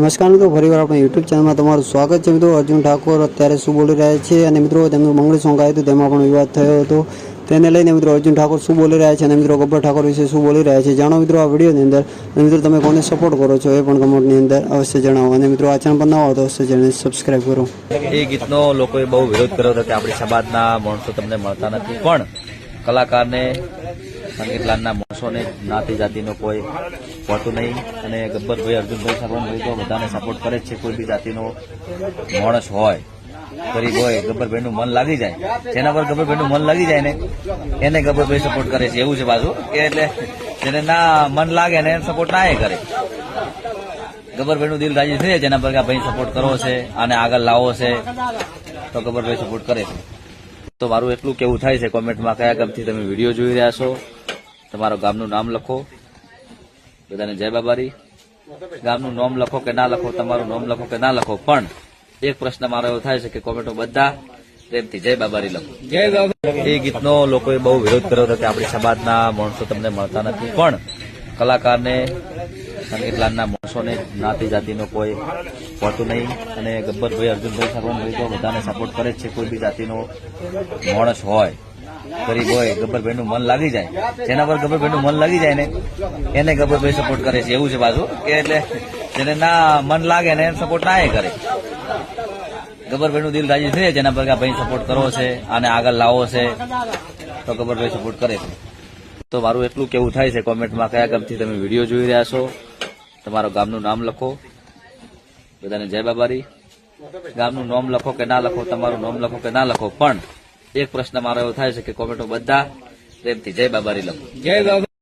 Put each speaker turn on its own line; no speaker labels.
નમસ્કાર મિત્રો, ફરીવાર આપણે યુટ્યુબ ચેનલમાં તમારું સ્વાગત છે મિત્રો. અર્જુન ઠાકોર અત્યારે શું બોલી રહ્યા છે અને મિત્રો, તેમનું મંગળી સોંગ આવ્યું હતું, તેમાં પણ વિવાદ થયો હતો. તેને લઈને મિત્રો, અર્જુન ઠાકોર શું બોલી રહ્યા છે અને મિત્રો, ગબ્બર ઠાકોર વિશે શું બોલી રહ્યા છે જાણો મિત્રો આ વિડીયોની અંદર. અને મિત્રો, તમે કોને સપોર્ટ કરો છો એ પણ કમેન્ટની અંદર અવશ્ય જણાવો. અને મિત્રો, આ ચેનલ પર ના હો તો અવશ્ય ચેનલ સબસ્ક્રાઈબ કરો.
એ ગીતનો લોકોએ બહુ વિરોધ કર્યો હતો કે આપણી સમાજના માણસો તમને મળતા નથી. પણ કલાકારને સંગીતલાલના માણસોને, જ્ઞાતિ જાતિનો કોઈ હોતું નહીં. અને ગબ્બરભાઈ, અર્જુનભાઈ સરવણભાઈ તો બધાને સપોર્ટ કરે છે, કોઈ બી જાતિનો માણસ હોય, ગરીબ હોય, ગબ્બરભાઈનું મન લાગી જાય. જેના પર ગબ્બરભાઈનું મન લાગી જાય ને, એને ગબ્બરભાઈ સપોર્ટ કરે છે. એવું છે પાછું. કે એટલે જેને ના મન લાગે ને એને સપોર્ટ ના એ કરે. ગબ્બરભાઈનું દિલ રાજી જાય જેના પર ભાઈ સપોર્ટ કરવો છે અને આગળ લાવવો છે, તો ગબ્બરભાઈ સપોર્ટ કરે છે. તો મારું એટલું કેવું થાય છે કોમેન્ટમાં કયા ગમથી તમે વીડિયો જોઈ રહ્યા છો. તમારા ગામનું નામ લખો. બધાને જય બાબારી. ગામનું નામ લખો કે ના લખો તમારું નામ લખો કે ના લખો. પણ એક પ્રશ્ન મારો એવો થાય છે કે કોમેન્ટો બધા પ્રેમથી જય બાબારી લખો. એ ગીતનો લોકોએ બહુ વિરોધ કર્યો હતો કે આપણી સમાજના માણસો તમને મળતા નથી. પણ કલાકારને સંગીતલાલના માણસોને જ્ઞાતિ જાતિનો કોઈ હોતું નહીં. અને ગબ્બરભાઈ અર્જુનભાઈ સરવણભાઈ તો બધાને સપોર્ટ કરે છે. કોઈ બી જાતિનો માણસ હોય. ગરીબ હોય ગબ્બરભાઈનું મન લાગી જાય. જેના પર ગબ્બરભાઈનું મન લાગી જાય ને, એને ગબ્બરભાઈ સપોર્ટ કરે છે. એવું છે પાછું કે એટલે જેને ના મન લાગે ને સપોર્ટ ના એ કરે. ગબ્બરભાઈનું દિલ રાજી થઈ જેના પર ભાઈ સપોર્ટ કરવો છે અને આગળ લાવવો છે, તો ગબ્બરભાઈ સપોર્ટ કરે છે. તો મારું એટલું કેવું થાય છે કોમેન્ટમાં કયા ગામથી તમે વીડિયો જોઈ રહ્યા છો. તમારા ગામનું નામ લખો. બધાને જય બાબારી. ગામનું નામ લખો કે ના લખો, તમારું નામ લખો કે ના લખો, પણ એક પ્રશ્ન મારો એવો થાય છે કે કોમેન્ટો બધા પ્રેમથી જય બાબારી લખો.